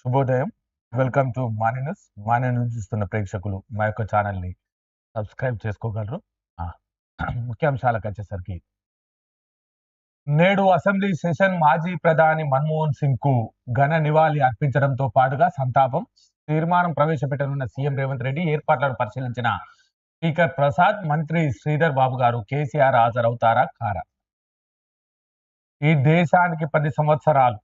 శుభోదయం. Welcome to morning news morning news చూస్తున్న ప్రేక్షకులు మా యొక్క ఛానల్ని సబ్స్క్రైబ్ చేసుకోగలరు. ముఖ్యాంశాలకు వచ్చేసరికి నేడు అసెంబ్లీ సెషన్ మాజీ ప్రధాని మన్మోహన్ సింగ్కు ఘన నివాళి అర్పించడంతో పాటుగా సంతాపం. తీర్మానం ప్రవేశపెట్టనున్న సీఎం రేవంత్ రెడ్డి ఏర్పాట్లను పరిశీలించిన స్పీకర్ ప్రసాద్ మంత్రి శ్రీధర్ బాబు గారు కేసీఆర్ హాజరవుతారా కారా? ఈ దేశానికి పది సంవత్సరాలు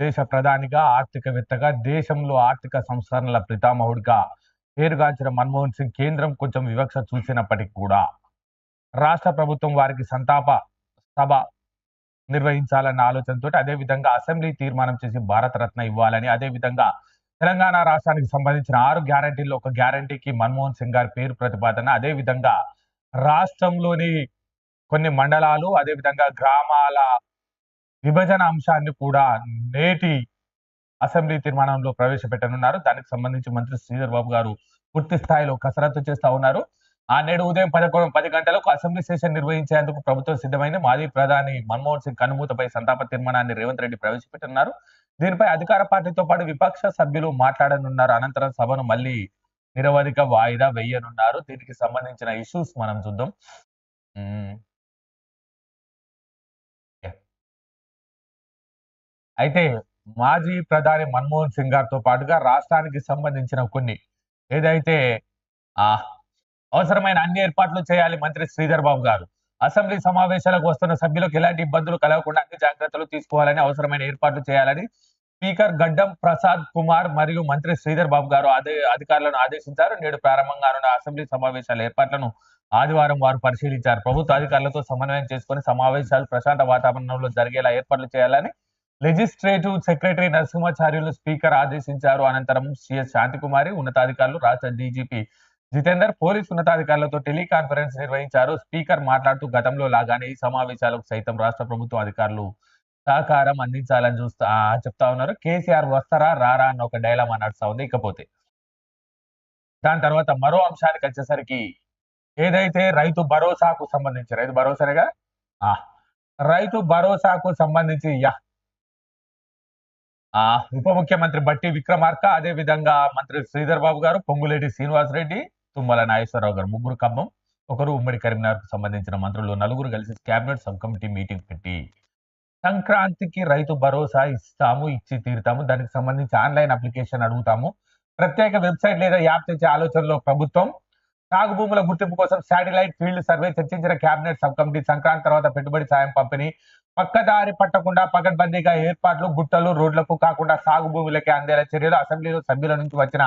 దేశ ప్రధానిగా ఆర్థికవేత్తగా దేశంలో ఆర్థిక సంస్కరణల పితామహుడిగా పేరుగాంచిన మన్మోహన్ సింగ్ కేంద్రం కొంచెం వివక్ష చూసినప్పటికీ కూడా రాష్ట్ర ప్రభుత్వం వారికి సంతాప సభ నిర్వహించాలన్న ఆలోచనతో అదేవిధంగా అసెంబ్లీ తీర్మానం చేసి భారతరత్న ఇవ్వాలని అదేవిధంగా తెలంగాణ రాష్ట్రానికి సంబంధించిన ఆరు గ్యారంటీల్లో ఒక గ్యారంటీకి మన్మోహన్ సింగ్ గారి పేరు ప్రతిపాదన అదేవిధంగా రాష్ట్రంలోని కొన్ని మండలాలు అదేవిధంగా గ్రామాల విభజన అంశాన్ని కూడా నేటి అసెంబ్లీ తీర్మానంలో ప్రవేశపెట్టనున్నారు. దానికి సంబంధించి మంత్రి శ్రీధర్ బాబు గారు పూర్తి స్థాయిలో కసరత్తు చేస్తా ఉన్నారు. ఆ నేడు ఉదయం పదకొండు పది గంటలకు అసెంబ్లీ సెషన్ నిర్వహించేందుకు ప్రభుత్వం సిద్ధమైంది. మాజీ ప్రధాని మన్మోహన్ సింగ్ కనుమూతపై సంతాప తీర్మానాన్ని రేవంత్ రెడ్డి ప్రవేశపెట్టనున్నారు. దీనిపై అధికార పార్టీతో పాటు విపక్ష సభ్యులు మాట్లాడనున్నారు. అనంతరం సభను మళ్ళీ నిరవధిక వాయిదా వేయనున్నారు. దీనికి సంబంధించిన ఇష్యూస్ మనం చూద్దాం. అయితే మాజీ ప్రధాని మన్మోహన్ సింగ్ గారితో పాటుగా రాష్ట్రానికి సంబంధించిన కొన్ని ఏదైతే ఆ అవసరమైన అన్ని ఏర్పాట్లు చేయాలి మంత్రి శ్రీధర్ బాబు గారు. అసెంబ్లీ సమావేశాలకు వస్తున్న సభ్యులకు ఎలాంటి ఇబ్బందులు కలగకుండా అన్ని జాగ్రత్తలు తీసుకోవాలని అవసరమైన ఏర్పాట్లు చేయాలని స్పీకర్ గడ్డం ప్రసాద్ కుమార్ మరియు మంత్రి శ్రీధర్ బాబు గారు అదే అధికారులను ఆదేశించారు. నేడు ప్రారంభంగా ఉన్న అసెంబ్లీ సమావేశాల ఏర్పాట్లను ఆదివారం వారు పరిశీలించారు. ప్రభుత్వ అధికారులతో సమన్వయం చేసుకుని సమావేశాలు ప్రశాంత వాతావరణంలో జరిగేలా ఏర్పాట్లు చేయాలని లెజిస్లేటివ్ సెక్రటరీ నరసింహాచార్యులు స్పీకర్ ఆదేశించారు. అనంతరం సిఎస్ శాంతికుమారి ఉన్నతాధికారులు రాష్ట్ర డీజీపీ జితేందర్ పోలీస్ ఉన్నతాధికారులతో టెలికాన్ఫరెన్స్ నిర్వహించారు. స్పీకర్ మాట్లాడుతూ గతంలో లాగానే ఈ సమావేశాలకు సైతం రాష్ట్ర ప్రభుత్వ అధికారులు సహకారం అందించాలని చూస్తా చెప్తా ఉన్నారు. కేసీఆర్ వస్తారా రారా అన్న ఒక డైలామా నడుస్తా ఉంది ఇకపోతే. దాని తర్వాత మరో అంశానికి వచ్చేసరికి ఏదైతే రైతు భరోసాకు సంబంధించి రైతు భరోసానేగా? ఆ, రైతు భరోసాకు సంబంధించి యా ఆ ఉప ముఖ్యమంత్రి బట్టి విక్రమార్క అదే విధంగా మంత్రి శ్రీధర్ బాబు గారు పొంగులేటి శ్రీనివాస్ రెడ్డి తుమ్మల నాగేశ్వరరావు గారు ముగ్గురు ఖమ్మం ఒకరు ఉమ్మడి కరీంనగర్కు సంబంధించిన మంత్రులు నలుగురు కలిసి కేబినెట్ సబ్ కమిటీ మీటింగ్ పెట్టి సంక్రాంతికి రైతు భరోసా ఇస్తాము ఇచ్చి తీరుతాము. దానికి సంబంధించి ఆన్లైన్ అప్లికేషన్ అడుగుతాము. ప్రత్యేక వెబ్సైట్ లేదా యాప్ తెచ్చే ఆలోచనలో ప్రభుత్వం సాగు భూముల గుర్తింపు కోసం శాటిలైట్ ఫీల్డ్ సర్వే చర్చించిన కేబినెట్ సబ్ కమిటీ సంక్రాంతి తర్వాత పెట్టుబడి సాయం పంపిణీ పక్కదారి పట్టకుండా పకడ్బందీగా ఏర్పాట్లు గుట్టలు రోడ్లకు కాకుండా సాగు భూములకే అందేలా చర్యలు అసెంబ్లీలో సభ్యుల నుంచి వచ్చిన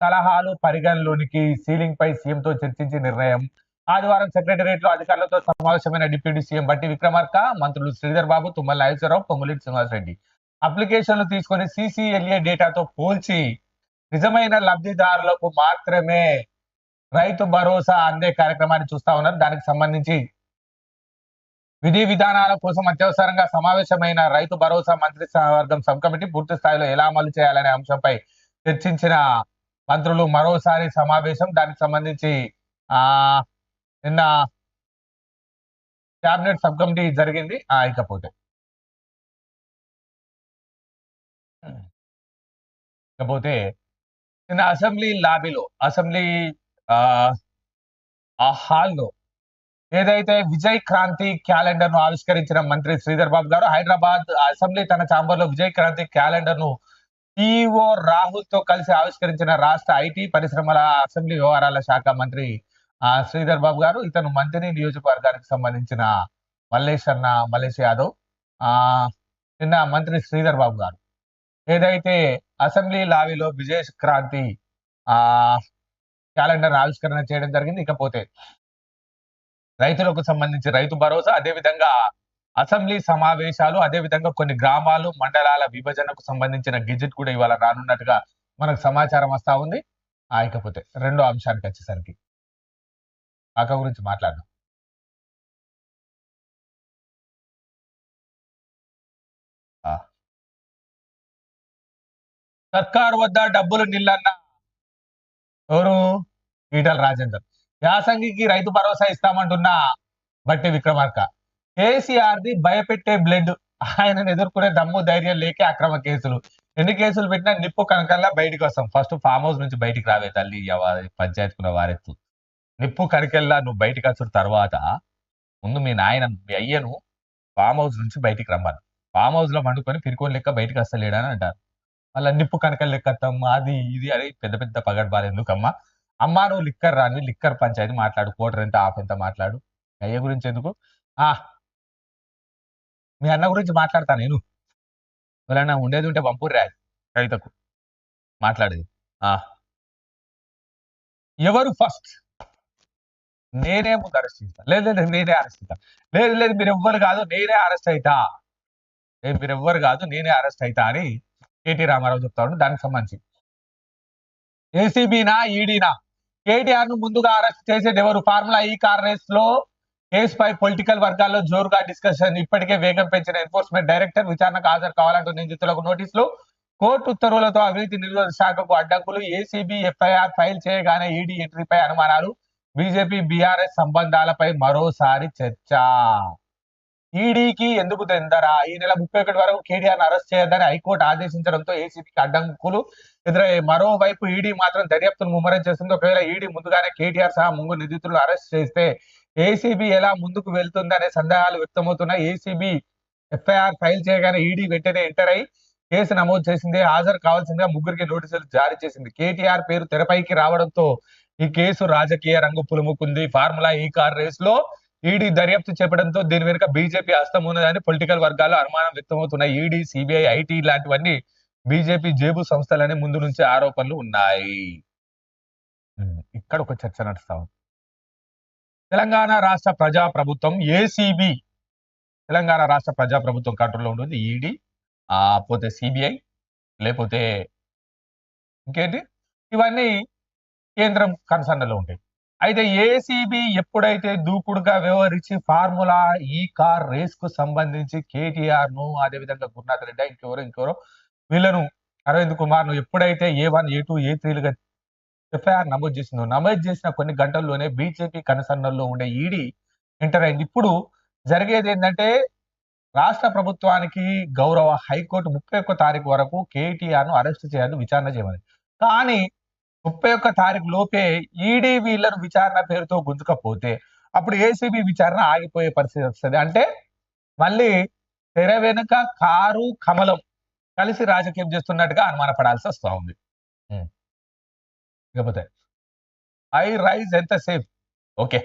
సలహాలు పరిగణలోనికి సీలింగ్ పై సీఎంతో చర్చించి నిర్ణయం. ఆదివారం సెక్రటరియట్లో అధికారులతో సమావేశమైన డిప్యూటీ సీఎం బట్టి విక్రమార్క మంత్రులు శ్రీధర్ బాబు తుమ్మల నాగేశ్వరరావు పొంగులేటి శ్రీనివాస్ రెడ్డి అప్లికేషన్లు తీసుకొని సిసిఎల్ఏ డేటాతో పోల్చి నిజమైన లబ్ధిదారులకు మాత్రమే రైతు భరోసా అందే కార్యక్రమాన్ని చూస్తా ఉన్నారు. దానికి సంబంధించి విధి విధానాల కోసం అత్యవసరంగా సమావేశమైన రైతు భరోసా మంత్రి వర్గం సబ్ కమిటీ పూర్తి స్థాయిలో ఎలా అమలు చేయాలనే అంశంపై చర్చించిన మంత్రులు మరోసారి సమావేశం. దానికి సంబంధించి ఆ నిన్న క్యాబినెట్ సబ్ కమిటీ జరిగింది. ఆ ఇకపోతే. ఇకపోతే నిన్న అసెంబ్లీ లాబీలో అసెంబ్లీ ఆ హాల్లో ఏదైతే విజయ్ క్రాంతి క్యాలెండర్ను ఆవిష్కరించిన మంత్రి శ్రీధర్ బాబు గారు హైదరాబాద్ అసెంబ్లీ తన ఛాంబర్లో విజయ్ క్రాంతి క్యాలెండర్ను సిఇఓ రాహుల్తో కలిసి ఆవిష్కరించిన రాష్ట్ర ఐటీ పరిశ్రమల అసెంబ్లీ వ్యవహారాల శాఖ మంత్రి ఆ శ్రీధర్ బాబు గారు. ఇతను మంత్రి నియోజకవర్గానికి సంబంధించిన మల్లేష్ అన్న మల్లేష్ యాదవ్ ఆ నిన్న మంత్రి శ్రీధర్ బాబు గారు. ఏదైతే అసెంబ్లీ లాబీలో విజయ్ క్రాంతి ఆ క్యాలెండర్ ఆవిష్కరణ చేయడం జరిగింది. ఇకపోతే రైతులకు సంబంధించి రైతు భరోసా అదే విధంగా అసెంబ్లీ సమావేశాలు అదే విధంగా కొన్ని గ్రామాలు మండలాల విభజనకు సంబంధించిన గెజెట్ కూడా ఇవాళ రానున్నట్టుగా మనకు సమాచారం వస్తా ఉంది. ఆయకపోతే ఇకపోతే రెండో అంశానికి వచ్చేసరికి అక్క గురించి మాట్లాడదాం. సర్కారు వద్ద డబ్బులు నిల్లన్న ఎవరు? ఈటల రాజేందర్. యాసంగికి రైతు భరోసా ఇస్తామంటున్న బట్టి విక్రమార్క. కేసీఆర్ ది భయపెట్టే బ్లడ్. ఆయనను ఎదుర్కొనే దమ్ము ధైర్యం లేకే అక్రమ కేసులు. ఎన్ని కేసులు పెట్టినా నిప్పు కనకల్లా బయటికి వస్తాం. ఫస్ట్ ఫామ్ హౌస్ నుంచి బయటికి రావే తల్లి ఎవ- పంచాయతీకున్న వారెత్తు. నిప్పు కనకెల్లా నువ్వు బయటికి వచ్చిన తర్వాత ముందు మీ నాయన మీ అయ్యను ఫామ్ హౌస్ నుంచి బయటికి రమ్మను. ఫామ్ హౌస్లో వండుకొని పిరుకోని లెక్క బయటకు వస్తలేడని అంటారు. మళ్ళీ నిప్పు కనకలు లెక్కత్తమ్మ అది ఇది అని పెద్ద పెద్ద పగడ్బాలు ఎందుకమ్మా? అమ్మా నువ్వు లిక్కర్ రాని లిక్కర్ పంచాయతీ మాట్లాడు కోటర్ ఎంత ఆఫ్ ఎంత మాట్లాడు? అయ్య గురించి ఎందుకు? ఆ! మీ అన్న గురించి మాట్లాడతా నేను. ఎవరైనా ఉండేది ఉంటే పంపుర్రా కవితకు. మాట్లాడేది ఆ! ఎవరు ఫస్ట్? నేనే ముందు అరెస్ట్ చేస్తా. లేదు లేదు నేనే అరెస్ట్ చేస్తా. లేదు లేదు మీరు ఎవ్వరు కాదు నేనే అరెస్ట్ అవుతా లేదు మీరు ఎవ్వరు కాదు నేనే అరెస్ట్ అవుతా అని కేటీ రామారావు చెప్తాడు. దానికి సంబంధించి. ఏసీబీనా ఈడీనా కేటీఆర్ను ముందుగా అరెస్ట్ చేసేది ఎవరు ఫార్ములా ఈ కార్ రేస్లో కేసుపై పొలిటికల్ వర్గాల్లో జోరుగా డిస్కషన్. ఇప్పటికే వేగం పెంచిన ఎన్ఫోర్స్మెంట్ డైరెక్టర్ విచారణకు హాజరు కావాలంటూ నిందితులకు నోటీసులు. కోర్టు ఉత్తర్వులతో అవినీతి నిరోధక శాఖకు అడ్డంకులు. ఏసీబీ ఎఫ్ఐఆర్ ఫైల్ చేయగానే ఈడీ ఎంట్రీపై అనుమానాలు. బీజేపీ బీఆర్ఎస్ సంబంధాలపై మరోసారి చర్చ. ఈడీకి ఎందుకు తెందరా ఈ నెల ముప్పై ఒకటి వరకు కేటీఆర్ అరెస్ట్ చేయొద్దని హైకోర్టు ఆదేశించడంతో ఏసీబీకి అడ్డంకులు ఎదురయ్యాయి మరోవైపు ఈడీ మాత్రం దర్యాప్తును ముమ్మరం చేస్తుంది. ఒకవేళ ఈడీ ముందుగానే కేటీఆర్ సహా ముంగు నిందితులను అరెస్ట్ చేస్తే ఏసీబీ ఎలా ముందుకు వెళ్తుందనే సందేహాలు వ్యక్తమవుతున్నాయి. ఏసీబీ ఎఫ్ఐఆర్ ఫైల్ చేయగానే ఈడీ వెంటనే ఎంటర్ అయి కేసు నమోదు చేసింది. హాజరు కావాల్సిందిగా ముగ్గురికి నోటీసులు జారీ చేసింది. కేటీఆర్ పేరు తెరపైకి రావడంతో ఈ కేసు రాజకీయ రంగు పులుముకుంది. ఫార్ములా ఈ కార్ రేస్లో ఈడీ దర్యాప్తు చేపడంతో దీని వెనుక బీజేపీ హస్తం ఉన్నదని పొలిటికల్ వర్గాలు అనుమానం వ్యక్తమవుతున్నాయి. ఈడీ సిబిఐ ఐటీ లాంటివన్నీ బీజేపీ జేబు సంస్థలనే ముందు నుంచి ఆరోపణలు ఉన్నాయి. ఇక్కడ ఒక చర్చ నడుస్తా ఉంది. తెలంగాణ రాష్ట్ర ప్రజా ప్రభుత్వం ఏసీబీ తెలంగాణ రాష్ట్ర ప్రజా ప్రభుత్వం కంట్రోల్లో ఉంటుంది. ఈడీ పోతే సిబిఐ లేకపోతే ఇంకేంటి? ఇవన్నీ కేంద్రం కన్సర్న్లో ఉంటాయి. అయితే ఏసీబీ ఎప్పుడైతే దూకుడుగా వ్యవహరించి ఫార్ములా ఈ కార్ రేస్కు సంబంధించి కేటీఆర్ను అదేవిధంగా గురునాథ్ రెడ్డి ఇంకెవరో ఇంకెవరో వీళ్ళను అరవింద్ కుమార్ను ఎప్పుడైతే A one A two A త్రీలుగా FIR నమోదు చేసిందో నమోదు చేసిన కొన్ని గంటల్లోనే బీజేపీ కన్సర్న్లో ఉండే ఈడీ ఎంటర్ అయింది. ఇప్పుడు జరిగేది ఏంటంటే రాష్ట్ర ప్రభుత్వానికి గౌరవ హైకోర్టు ముప్పై ఒక్క తారీఖు వరకు కేటీఆర్ను అరెస్ట్ చేయాలని విచారణ చేయమని. కానీ ముప్పై ఒక్క తారీఖు లోపే ఈడీ వీళ్ళను విచారణ పేరుతో గుంజుకపోతే అప్పుడు ఏసీబీ విచారణ ఆగిపోయే పరిస్థితి వస్తుంది. అంటే మళ్ళీ తెర వెనుక కారు కమలం కలిసి రాజకీయం చేస్తున్నట్టుగా అనుమానపడాల్సి వస్తూ ఉంది. ఇకపోతే ఐ రైజ్ ఎంత సేఫ్? ఓకే.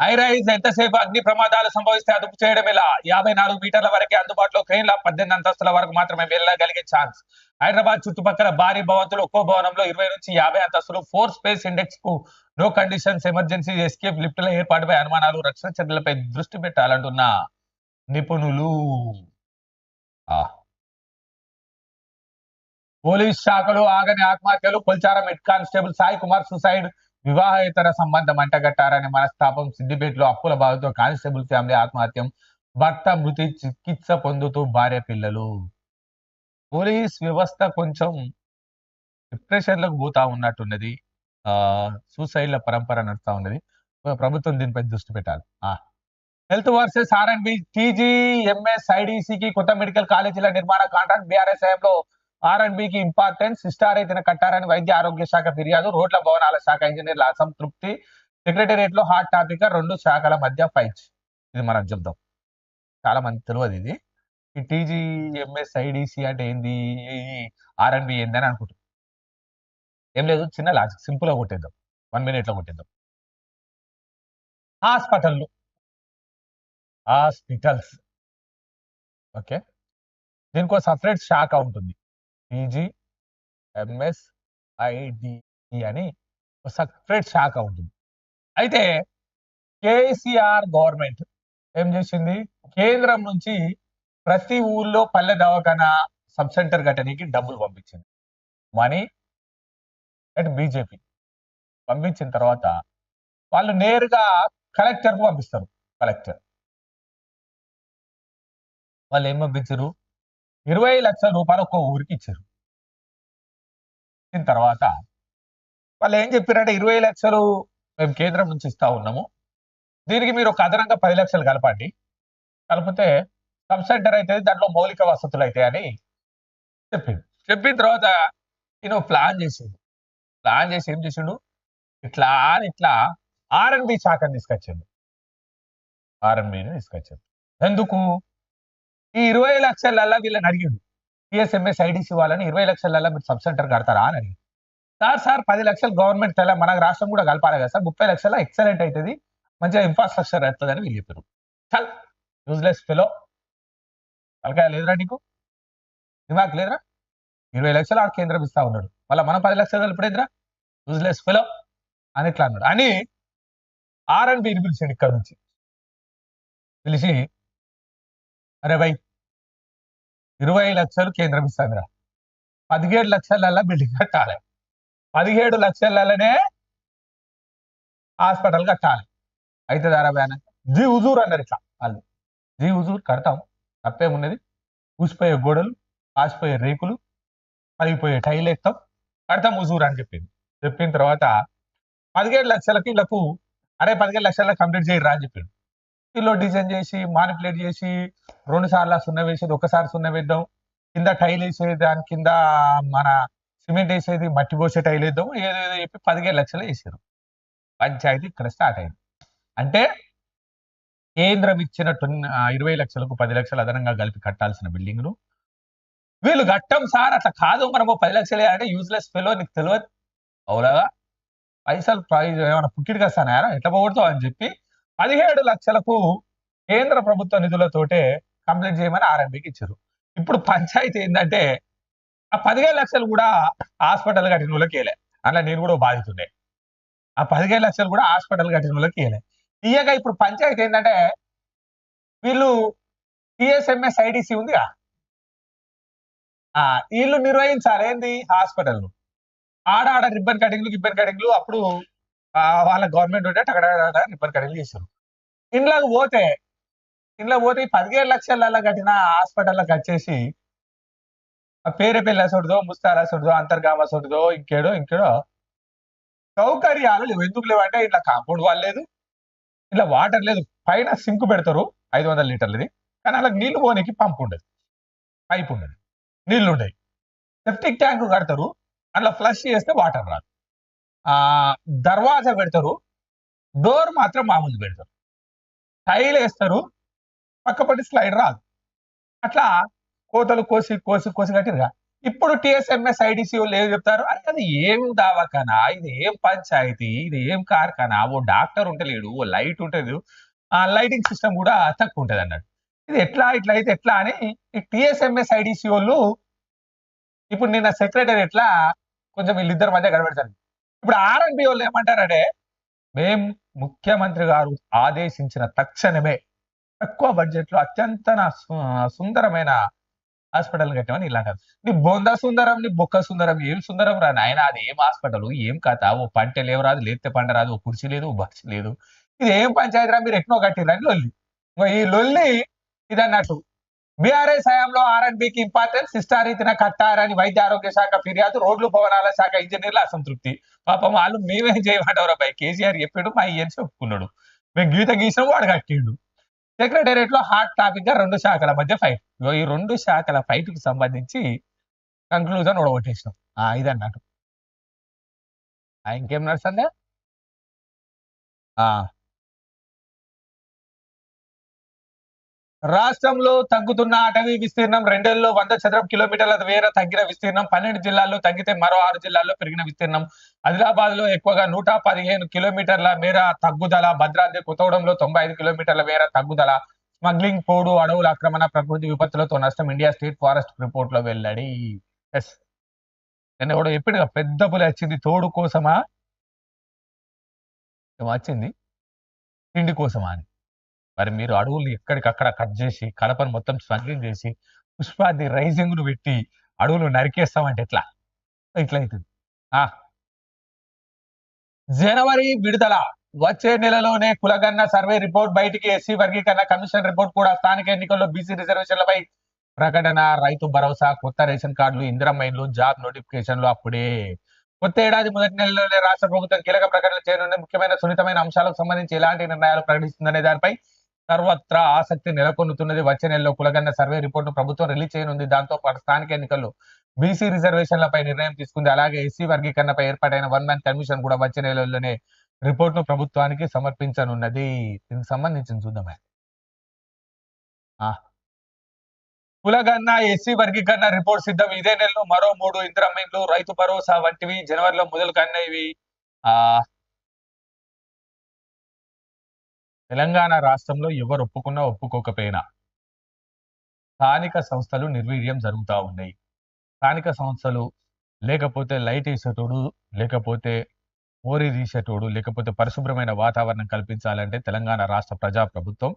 హైరైజ్ ఎంతసేపు అగ్ని ప్రమాదాలు సంభవిస్తే అదుపు చేయడం ఇలా యాభై నాలుగు మీటర్ల వరకే అందుబాటులో క్రెయిన్ల పద్దెనిమిది అంతస్తుల వరకు మాత్రమే వెళ్ళగలిగే ఛాన్స్. హైదరాబాద్ చుట్టుపక్కల భారీ భవంతులు ఒక్కో భవనంలో ఇరవై నుంచి యాభై అంతస్తులు ఫోర్ స్పేస్ ఇండెక్స్కు నో కండిషన్స్ ఎమర్జెన్సీ ఎస్కేప్ లిఫ్ట్ల ఏర్పాటుపై అనుమానాలు రక్షణ చర్యలపై దృష్టి పెట్టాలంటున్న నిపుణులు. పోలీస్ శాఖలో ఆగని ఆత్మహత్యలు Kolcharam head constable Sai Kumar suicide వివాహేతర సంబంధం అంటగట్టారనే మనస్తాపం సిద్దిపేటలో అప్పుల బాధతో కానిస్టేబుల్ ఫ్యామిలీ ఆత్మహత్యం భర్త మృతి చికిత్స పొందుతూ భార్య పిల్లలు. పోలీస్ వ్యవస్థ కొంచెం డిప్రెషన్లకు పోతా ఉన్నట్టున్నది. ఆ సూసైడ్ల పరంపర నడుస్తూ ఉన్నది. ప్రభుత్వం దీనిపై దృష్టి పెట్టాలి. ఆ. Health versus R and B TG MS ఐడిసికి కొత్త మెడికల్ కాలేజీల నిర్మాణ కాంట్రాక్ట్ బీఆర్ఎస్ హయాంలో ఆర్ అండ్ బికి ఇంపార్టెన్స్ సిస్టార్ అయితే కట్టారని వైద్య ఆరోగ్య శాఖ ఫిర్యాదు రోడ్ల భవనాల శాఖ ఇంజనీర్ల అసంతృప్తి సెక్రటేరియట్లో హాట్ టాపిక్ రెండు శాఖల మధ్య ఫైట్ ఇది మనం చెప్దాం. చాలా మంది తెలియదు ఇది. ఈ టీజీ ఎంఎస్ ఐడిసి అంటే ఏంది ఆర్ అండ్ బి ఏంది అని అనుకుంటాం ఏం లేదు చిన్న లాజిక్ సింపుల్గా కొట్టేద్దాం. వన్ మినిట్లో కొట్టేద్దాం. హాస్పిటల్లు. హాస్పిటల్స్. ఓకే. దీనికి ఒక సపరేట్ శాఖ ఉంటుంది. పీజీ ఎంఎస్ ఐడిఈ అని ఒక సపరేట్ శాఖ ఉంటుంది. అయితే కేసీఆర్ గవర్నమెంట్ ఏం చేసింది? కేంద్రం నుంచి ప్రతి ఊళ్ళో పల్లె దవాఖానా సబ్ సెంటర్ కట్టడానికి డబ్బులు పంపించింది. Money at BJP. పంపించిన తర్వాత వాళ్ళు నేరుగా కలెక్టర్కు పంపిస్తారు. కలెక్టర్. వాళ్ళు ఏం పంపించారు? ఇరవై లక్షల రూపాయలు ఒక్కో ఊరికి ఇచ్చారు. ఇచ్చిన తర్వాత వాళ్ళు ఏం చెప్పారంటే ఇరవై లక్షలు మేము కేంద్రం నుంచి ఇస్తా ఉన్నాము. దీనికి మీరు ఒక అదనంగా పది లక్షలు కలపండి. కలిపితే సబ్ సెంటర్ అయితే దాంట్లో మౌలిక వసతులు అయితే అని చెప్పింది చెప్పిన తర్వాత ఈయన ప్లాన్ చేసిండు. ప్లాన్ చేసి ఏం చేసిండు? ఇట్లా అని ఇట్లా ఆర్ఎన్బి శాఖను తీసుకొచ్చిండు. ఆర్ఎన్బిని తీసుకొచ్చిండు. ఎందుకు? ఈ ఇరవై లక్షలల్లా వీళ్ళని అడిగిండు. పిఎస్ఎంఎస్ ఐడిసి వాళ్ళని ఇరవై లక్షలల్లా మీరు సబ్ సెంటర్ కడతారా అని అడిగింది సార్ సార్ పది లక్షలు గవర్నమెంట్ తెల్ల మన రాష్ట్రం కూడా కలపాలి కదా సార్. ముప్పై లక్షల ఎక్సలెంట్ అవుతుంది మంచిగా ఇన్ఫ్రాస్ట్రక్చర్ అవుతుందని వీళ్ళు చెప్పారు చల్. యూజ్లెస్ ఫెలో తలకాయ లేదురా నీకు? దిమాక్ లేదురా? ఇరవై లక్షలు ఆడ కేంద్రం ఇస్తా ఉన్నాడు. మళ్ళీ మనం పది లక్షలు కలిపడేదిరా యూజ్లెస్ ఫెలో అని ఇట్లా అన్నాడు. అని ఆర్ అండ్ బిని పిలిచాడు ఇక్కడ నుంచి. పిలిచి అరే బై ఇరవై లక్షలు కేంద్రం ఇస్తాందిరా. పదిహేడు లక్షలల్లా బిల్డింగ్ కట్టాలి. పదిహేడు లక్షలలోనే హాస్పిటల్ కట్టాలి. అయితే దారా బ్యాన్? జీ హుజూర్ అన్నారు ఇట్లా వాళ్ళు. జీ హుజూర్ కడతాం. తప్పేమున్నది కూసిపోయే గోడలు ఆసిపోయే రేకులు పలిగిపోయే టైల్ ఎత్తాం. కడతాం హుజూర్ అని చెప్పింది. చెప్పిన తర్వాత పదిహేడు లక్షలకి వీళ్ళకు అరే పదిహేడు లక్షల కంప్లీట్ చేయరా అని చెప్పిండు. వీళ్ళు డిజైన్ చేసి మానిపులేట్ చేసి రెండు సార్లు సున్న వేసేది ఒకసారి సున్న వేద్దాం. కింద టైల్ వేసేది దాని కింద మన సిమెంట్ వేసేది మట్టి పోసే టైల్ వేద్దాం. ఏదో ఏదో చెప్పి పదిహేను లక్షలు వేసారు. పంచాయతీ ఇక్కడ స్టార్ట్ అయింది. అంటే కేంద్రం ఇచ్చిన ఇరవై లక్షలకు పది లక్షలు అదనంగా కలిపి కట్టాల్సిన బిల్డింగ్లు. వీళ్ళు కట్టం సార్ అట్లా కాదు. మనము పది లక్షలే అంటే యూజ్లెస్ ఫెలో నీకు తెలియదు అవులాగా పైసలు ప్రైజ్ ఏమైనా పుక్కిడికి కస్తానారా ఎట్లా పోగొడతావు అని చెప్పి పదిహేడు లక్షలకు కేంద్ర ప్రభుత్వ నిధులతోటే కంప్లీట్ చేయమని ఆర్ఎంపీకి ఇచ్చారు. ఇప్పుడు పంచాయతీ ఏంటంటే ఆ పదిహేడు లక్షలు కూడా హాస్పిటల్ కట్టిన వాళ్ళకి వేయలే అలా నేను కూడా బాధితుండే ఆ పదిహేడు లక్షలు కూడా హాస్పిటల్ కట్టిన వాళ్ళకి వేయలే తీయగా ఇప్పుడు పంచాయతీ ఏంటంటే వీళ్ళు టిఎస్ఎంఎస్ ఐడిసి ఉందిగా. వీళ్ళు నిర్వహించాలి ఏంది? హాస్పిటల్ ఆడ ఆడ రిబ్బన్ కటింగ్లు గిబ్బన్ కటింగ్లు అప్పుడు వాళ్ళ గవర్నమెంట్ ఉంటే అక్కడ రిపేర్ కటింగ్లు చేశారు ఇంట్లోకి పోతే ఇంట్లో పోతే ఈ పదిహేడు లక్షలలో కట్టిన హాస్పిటల్లోకి వచ్చేసి ఆ పేరే పెళ్ళసోడుదో ముస్తారాసోడుదో అంతర్గామసోడుదో ఇంకేడో ఇంకేడో సౌకర్యాలు లేవు. ఎందుకు లేవంటే ఇట్లా కాంపౌండ్ వాల్ లేదు ఇట్లా వాటర్ లేదు. పైన సింక్ పెడతారు ఐదు వందల లీటర్లది. కానీ అలా నీళ్ళు పోనీకి పంప్ ఉండదు. పైప్ ఉండదు. నీళ్ళు ఉండవు సెప్టిక్ ట్యాంక్ కడతారు. అందులో ఫ్లష్ చేస్తే వాటర్ రాదు. ఆ దర్వాజా పెడతారు. డోర్ మాత్రం మామూలు పెడతారు. టైల్ వేస్తారు. పక్కపట్టి స్లైడ్ రాదు. అట్లా కోతలు కోసి కోసి కోసి కట్టిరుగా ఇప్పుడు టిఎస్ఎంఎస్ ఐడిసి వాళ్ళు ఏం చెప్తారు? అరే అది ఏం దావాఖానా? ఇది ఏం పంచాయతీ? ఇది ఏం కార్ఖానా? ఓ డాక్టర్ ఉంటలేడు ఓ లైట్ ఉంటుంది ఆ లైటింగ్ సిస్టమ్ కూడా తక్కువ ఉంటుంది అన్నట్టు. ఇది ఎట్లా ఇట్లా అయితే ఎట్లా అని ఈ టిఎస్ఎంఎస్ ఐడిసి వాళ్ళు ఇప్పుడు నిన్న సెక్రటరీ ఎట్లా కొంచెం వీళ్ళిద్దరి మధ్య గడబెడతాను ఇప్పుడు ఆర్ఎన్బి వాళ్ళు ఏమంటారంటే మేం ముఖ్యమంత్రి గారు ఆదేశించిన తక్షణమే తక్కువ బడ్జెట్లో అత్యంత సు- సుందరమైన హాస్పిటల్ కట్టామని ఇలా కాదు నీ బొంద సుందరం నీ బొక్క సుందరం ఏం సుందరం రా నాయన అది ఏం హాస్పిటల్? ఏం కథ? ఓ పంట లేవు రాదు లేతే పంట రాదు ఓ కుర్చీ లేదు ఓ బస్సు లేదు. ఇది ఏం పంచాయతీ రా మీరు ఎట్నో కట్టిరని లొల్లి. ఈ లొల్లి ఇది అన్నట్టు బీఆర్ఎస్ హయాంలో ఆర్ఎన్బికి ఇంపార్టెన్స్ ఇష్టారీతిన కట్టారని వైద్య ఆరోగ్య శాఖ ఫిర్యాదు రోడ్లు భవనాల శాఖ ఇంజనీర్ల అసంతృప్తి. పాపం వాళ్ళు మేమేం చేయమంటారు అబ్బాయి కేసీఆర్ చెప్పాడు మా ఈఎన్ చెప్పుకున్నాడు. మేము గీత గీసినాం వాడు కట్టిండు సెక్రటేరియట్లో హాట్ టాపిక్గా రెండు శాఖల మధ్య ఫైట్. ఈ రెండు శాఖల ఫైట్కు సంబంధించి కంక్లూజన్ ఓడగొట్టేసినాం ఆ, ఇది అన్నట్టు ఇంకేం నడుస్తుందా? రాష్ట్రంలో తగ్గుతున్న అటవీ విస్తీర్ణం రెండేళ్ళలో వంద చదరపు కిలోమీటర్ల వేర తగ్గిన విస్తీర్ణం పన్నెండు జిల్లాల్లో తగ్గితే మరో ఆరు జిల్లాల్లో పెరిగిన విస్తీర్ణం. ఆదిలాబాద్లో ఎక్కువగా నూట పదిహేను కిలోమీటర్ల మేర తగ్గుదల భద్రాద్రి కొత్తగూడెంలో తొంభై ఐదు కిలోమీటర్ల మేర తగ్గుదల స్మగ్లింగ్ పోడు అడవుల ఆక్రమణ ప్రకృతి విపత్తులతో నష్టం ఇండియా స్టేట్ ఫారెస్ట్ రిపోర్ట్లో వెల్లడి. ఎస్. నేను ఎవడో ఎప్పుడు పెద్ద పులి వచ్చింది తోడు కోసమా? వచ్చింది. తిండి కోసమా అని. మరి మీరు అడవులు ఎక్కడికక్కడ కట్ చేసి కలపను మొత్తం స్మగ్లింగ్ చేసి పుష్పాది రైజింగ్ను పెట్టి అడవులు నరికేస్తామంటే ఎట్లా? ఇట్లా అవుతుంది ఆ? జనవరి విడుదల. వచ్చే నెలలోనే కులగన్న సర్వే రిపోర్ట్ బయటికి ఎస్సీ వర్గీకరణ కమిషన్ రిపోర్ట్ కూడా స్థానిక ఎన్నికల్లో బీసీ రిజర్వేషన్లపై ప్రకటన రైతు భరోసా కొత్త రేషన్ కార్డులు ఇందిరమ్మైన్లు జాబ్ నోటిఫికేషన్లు అప్పుడే. కొత్త ఏడాది మొదటి నెలలోనే రాష్ట్ర ప్రభుత్వం కీలక ప్రకటన చేయనున్న ముఖ్యమైన సున్నితమైన అంశాలకు సంబంధించి ఎలాంటి నిర్ణయాలు ప్రకటిస్తుందనే దానిపై సర్వత్రా ఆసక్తి నెలకొల్లుతున్నది వచ్చే నెలలో కులగన్న సర్వే రిపోర్టు ప్రభుత్వం రిలీజ్ చేయనుంది. దాంతో పాటు స్థానిక ఎన్నికల్లో బీసీ రిజర్వేషన్లపై నిర్ణయం తీసుకుంది. అలాగే ఎస్సీ వర్గీకరణపై ఏర్పాటైన వన్ మ్యాన్ కమిషన్ కూడా వచ్చే నెలలోనే రిపోర్ట్ను ప్రభుత్వానికి సమర్పించనున్నది. దీనికి సంబంధించిన చూద్దాం ఆ. కులగన్న ఎస్సీ వర్గీకరణ రిపోర్ట్ సిద్ధం. ఇదే నెలలో మరో మూడు ఇంద్రమైన్లు రైతు భరోసా వంటివి జనవరిలో మొదలు కన్నవి. ఆ. తెలంగాణ రాష్ట్రంలో ఎవరు ఒప్పుకున్నా ఒప్పుకోకపోయినా స్థానిక సంస్థలు నిర్వీర్యం జరుగుతూ ఉన్నాయి. స్థానిక సంస్థలు లేకపోతే లైట్ వేసేటోడు లేకపోతే మోరీ తీసేటోడు లేకపోతే పరిశుభ్రమైన వాతావరణం కల్పించాలంటే తెలంగాణ రాష్ట్ర ప్రజా ప్రభుత్వం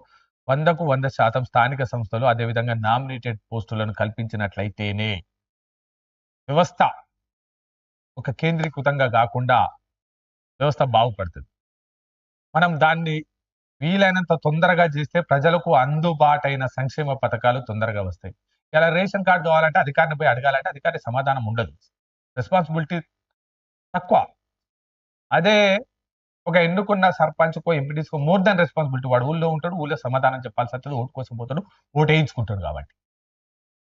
వందకు వంద శాతం స్థానిక సంస్థలు అదేవిధంగా నామినేటెడ్ పోస్టులను కల్పించినట్లయితేనే వ్యవస్థ ఒక కేంద్రీకృతంగా కాకుండా వ్యవస్థ బాగుపడుతుంది. మనం దాన్ని వీలైనంత తొందరగా చేస్తే ప్రజలకు అందుబాటైన సంక్షేమ పథకాలు తొందరగా వస్తాయి. ఇలా రేషన్ కార్డు కావాలంటే అధికారిని పోయి అడగాలంటే అధికారి సమాధానం ఉండదు. రెస్పాన్సిబిలిటీ తక్కువ. అదే ఒక ఎన్నుకున్న సర్పంచ్కో ఎంపీటీస్కో మోర్ దాన్ రెస్పాన్సిబిలిటీ వాడు ఊళ్ళో ఉంటాడు ఊళ్ళో సమాధానం చెప్పాల్సి వస్తుంది ఓటు కోసం పోతాడు ఓటు వేయించుకుంటాడు కాబట్టి.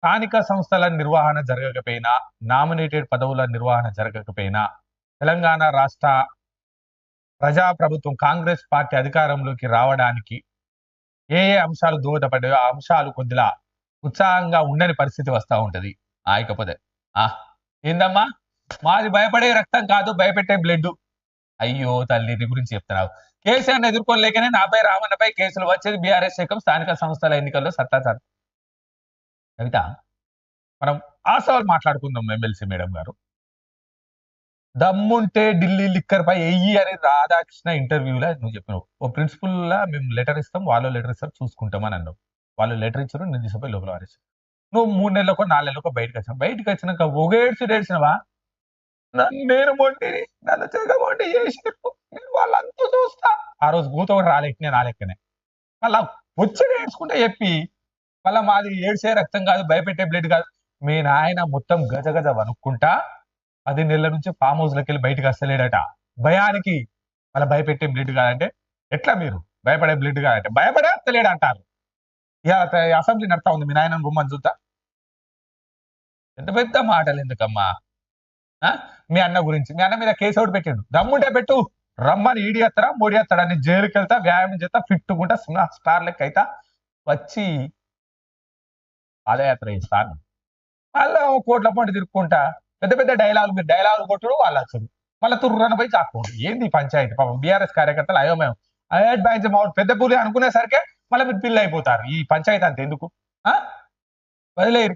స్థానిక సంస్థల నిర్వహణ జరగకపోయినా నామినేటెడ్ పదవుల నిర్వహణ జరగకపోయినా తెలంగాణ రాష్ట్ర ప్రజా ప్రభుత్వం కాంగ్రెస్ పార్టీ అధికారంలోకి రావడానికి ఏ ఏ అంశాలు దోహదపడ్డాయో ఆ అంశాలు కొద్దిలా ఉత్సాహంగా ఉండని పరిస్థితి వస్తూ ఉంటది. ఆ ఇకపోతే. ఆ ఏందమ్మా? మాది భయపడే రక్తం కాదు భయపెట్టే బ్లడ్ అయ్యో తల్లి నీ గురించి చెప్తున్నావు. కేసీఆర్ ఎదుర్కోలేకనే నాపై రామన్నపై కేసులు వచ్చేది బీఆర్ఎస్ శాఖం స్థానిక సంస్థల ఎన్నికల్లో సత్తా చాటు కవిత మనం ఆ సవాల్ మాట్లాడుకుందాం ఎమ్మెల్సీ మేడం గారు. దమ్ముంటే ఢిల్లీ లిక్కర్ పై ఎయ్యి అని రాధాకృష్ణ ఇంటర్వ్యూలో నువ్వు చెప్పినావు. ఓ ప్రిన్సిపల్ లా మేము లెటర్ ఇస్తాం వాళ్ళు లెటర్ ఇస్తారు చూసుకుంటామని అన్నావు. వాళ్ళు లెటర్ ఇచ్చారు నేను తీసుకుపోయి లోపల వారేసి నువ్వు మూడు నెలలకో నాలుగు నెలలకో బయటకు వచ్చావు బయటకు వచ్చినాక ఒగేడ్చి ఏడ్చినవా నన్ను నేను మొంటిని నన్ను తిరగబొంటి చేసినట్టు నేను వాళ్ళంతా చూస్తా. ఆ రోజు గూత కూడా రాలేక నేను రాలేకనే మళ్ళా వచ్చి ఏడ్చుకుంటే చెప్పి మళ్ళా మాది ఏడ్చే రక్తం కాదు భయపెట్టే బ్లడ్ కాదు. మీ నాయన మొత్తం గజ గజ వనుక్కుంటా పది నెలల నుంచి ఫామ్ హౌస్లోకి వెళ్ళి బయటకు వస్తలేడట భయానికి అలా భయపెట్టే బ్లడ్ కాదంటే ఎట్లా మీరు? భయపడే బ్లడ్ కాదంటే భయపడే వస్తలేడు అంటారు. ఇక అసెంబ్లీ నడతా ఉంది మీ నాయన బొమ్మని చూద్దా ఎంత పెద్ద మాటలు ఎందుకమ్మా? ఆ? మీ అన్న గురించి మీ అన్న మీద కేసు ఒకటి పెట్టిండు. దమ్ముంటే పెట్టు. రమ్మని ఈడి ఎత్తరా మోడీ ఎత్తాడా నేను జైలుకి వెళ్తా వ్యాయామం చేస్తా ఫిట్టుకుంటా స్టార్ లెక్క అయితా వచ్చి పాదయాత్ర చేస్తాను మళ్ళీ కోట్ల పాటు తిరుక్కుంటా పెద్ద పెద్ద డైలాగులు మీరు డైలాగులు కొట్టుడు వాళ్ళు వచ్చారు మళ్ళీ తుర్రన పోయి చాక్కోండి. ఏంది పంచాయతీ? పాపం బీఆర్ఎస్ కార్యకర్తలు అయోమయం. అయోడ్ బ్యాంక్ మా పెద్ద పూలి అనుకునేసరికి మళ్ళీ మీరు పిల్లి అయిపోతారు. ఈ పంచాయతీ అంత ఎందుకు? వదిలేరు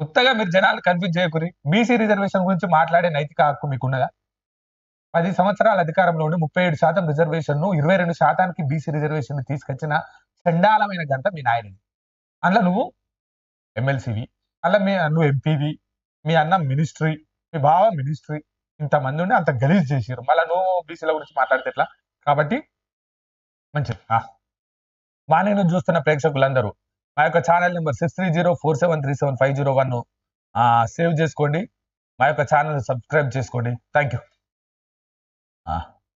కొత్తగా మీరు జనాలు కన్ఫ్యూజ్ చేయకురి బీసీ రిజర్వేషన్ గురించి మాట్లాడే నైతిక హక్కు మీకున్నదా పది సంవత్సరాల అధికారంలో ఉండి ముప్పై ఏడు శాతం రిజర్వేషన్ను ఇరవై రెండు శాతానికి బీసీ రిజర్వేషన్ తీసుకొచ్చిన చండాలమైన గంట మీ నాయనది. అందులో నువ్వు ఎమ్మెల్సీవి అలా మీ నువ్వు ఎంపీవి మీ అన్న మినిస్ట్రీ మీ బావ మినిస్ట్రీ ఇంతమంది ఉండి అంత గలీజ్ చేసారు మళ్ళీ నువ్వు బీసీల గురించి మాట్లాడితే ఎట్లా? కాబట్టి మంచిది. మా నేను చూస్తున్న ప్రేక్షకులందరూ మా యొక్క channel number six three zero four seven three seven five zero one save చేసుకోండి. మా యొక్క ఛానల్ సబ్స్క్రైబ్ చేసుకోండి. Thank you